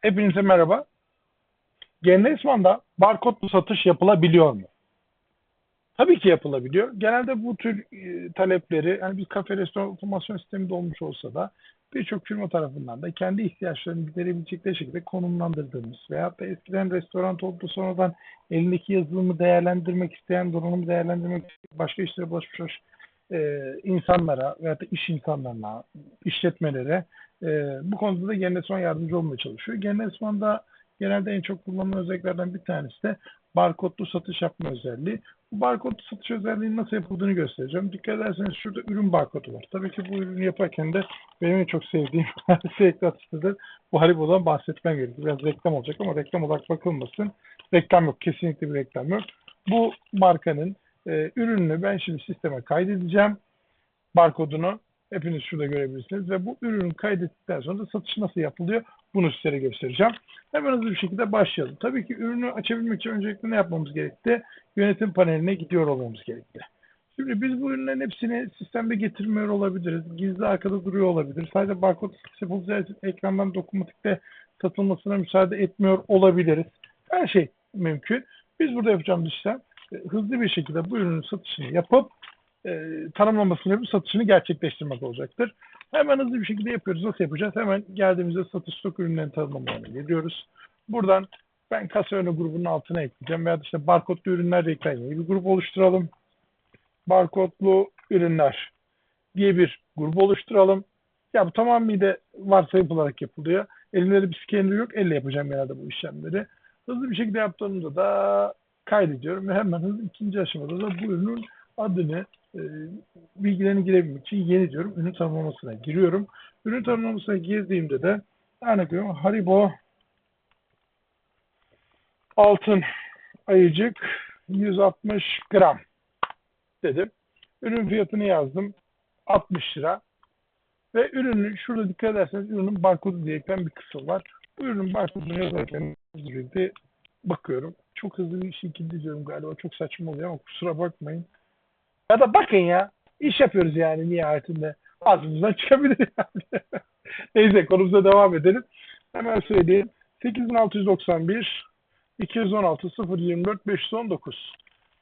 Hepinize merhaba. Genresman'da barkodlu satış yapılabiliyor mu? Tabii ki yapılabiliyor. Genelde bu tür e, talepleri hani bir kafe restoran otomasyon sistemi de olmuş olsa da birçok firma tarafından da kendi ihtiyaçlarını giderebilecekleri şekilde konumlandırdığımız veyahut da eskiden restoran oldu sonradan elindeki yazılımı değerlendirmek isteyen, donanımı değerlendirmek başka işlere bulaşmış e, insanlara veyahut da iş insanlarına, işletmelere e, bu konuda da Genresman yardımcı olmaya çalışıyor. Genresman'da genelde en çok kullanılan özelliklerden bir tanesi de barkodlu satış yapma özelliği. Bu barkodlu satış özelliğinin nasıl yapıldığını göstereceğim. Dikkat ederseniz şurada ürün barkodu var. Tabii ki bu ürünü yaparken de benim en çok sevdiğim reklam sitedir. Bu Haribo'dan bahsetmem gerekiyor. Biraz reklam olacak ama reklam olarak bakılmasın. Reklam yok. Kesinlikle bir reklam yok. Bu markanın e, ürününü ben şimdi sisteme kaydedeceğim. Barkodunu hepiniz şurada görebilirsiniz ve bu ürünü kaydettikten sonra da satış nasıl yapılıyor bunu sizlere göstereceğim. Hemen hızlı bir şekilde başlayalım. Tabii ki ürünü açabilmek için öncelikle ne yapmamız gerekti? Yönetim paneline gidiyor olmamız gerekti. Şimdi biz bu ürünlerin hepsini sistemde getirmiyor olabiliriz. Gizli arkada duruyor olabilir. Sadece barkod yapılacağı ekrandan dokunmatikte satılmasına müsaade etmiyor olabiliriz. Her şey mümkün. Biz burada yapacağımız işlem e, hızlı bir şekilde bu ürünün satışını yapıp e, tanımlamasını yapıp satışını gerçekleştirmek olacaktır. Hemen hızlı bir şekilde yapıyoruz. Nasıl yapacağız? Hemen geldiğimizde satış stok ürünlerini tanımlamalarına geliyoruz. Buradan ben kasa önü grubunun altına ekleyeceğim veya işte barkodlu ürünler reklamı bir grup oluşturalım. Barkodlu ürünler diye bir grup oluşturalım. Ya bu tamamıyla varsayım olarak yapılıyor. Elimde de bir scanner yok. Elle yapacağım genelde bu işlemleri. Hızlı bir şekilde yaptığımda da kaydediyorum ve hemen hızlı ikinci aşamada da bu ürünün adını e, bilgilerini girebilmek için yeni diyorum. Ürün tanımlamasına giriyorum. Ürün tanımlamasına girdiğimde de örnek veriyorum Haribo altın ayıcık 160 gram dedim. Ürün fiyatını yazdım. 60 lira. Ve ürünün şurada dikkat ederseniz ürünün barkodu diye bir kısım var. Bu ürünün barkodunu yazarken bakıyorum. Çok hızlı bir şekilde diyorum galiba. Çok saçma oluyor ama kusura bakmayın. Ya da bakın ya. iş yapıyoruz yani nihayetinde. Ağzımızdan çıkabilir yani. Neyse konumuza devam edelim. Hemen söyleyeyim. 8691 216 024 519.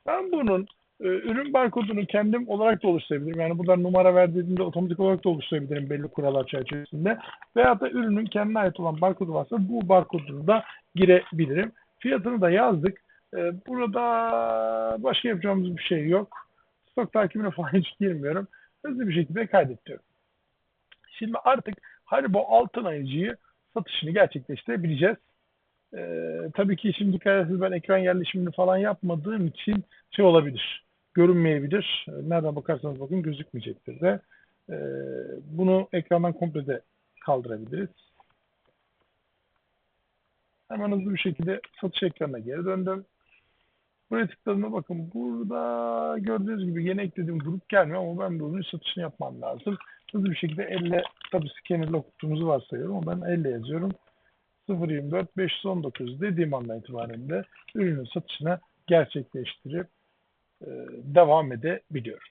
Ben bunun e, ürün barkodunu kendim olarak da oluşturabilirim. Yani buradan numara verdiğimde otomatik olarak da oluşturabilirim belli kurallar çerçevesinde. Veya da ürünün kendine ait olan barkodu varsa bu barkodunu da girebilirim. Fiyatını da yazdık. E, burada başka yapacağımız bir şey yok. Stok takibine falan hiç girmiyorum. Hızlı bir şekilde kaydediyorum. Şimdi artık Haribo altın ayıcıyı satışını gerçekleştirebileceğiz. Ee, tabii ki şimdi dikkat ben ekran yerleşimini falan yapmadığım için şey olabilir. Görünmeyebilir. Nereden bakarsanız bakın gözükmeyecektir de. Ee, bunu ekrandan komple de kaldırabiliriz. Hemen hızlı bir şekilde satış ekranına geri döndüm. Buraya tıkladığımda bakın burada gördüğünüz gibi yeni eklediğim grup gelmiyor ama ben bunun satışını yapmam lazım. Hızlı bir şekilde elle tabii scanner'la okuttuğumuzu varsayıyorum ama ben elle yazıyorum. 024 519 dediğim andan itibaren de ürünün satışına gerçekleştirip e, devam edebiliyorum.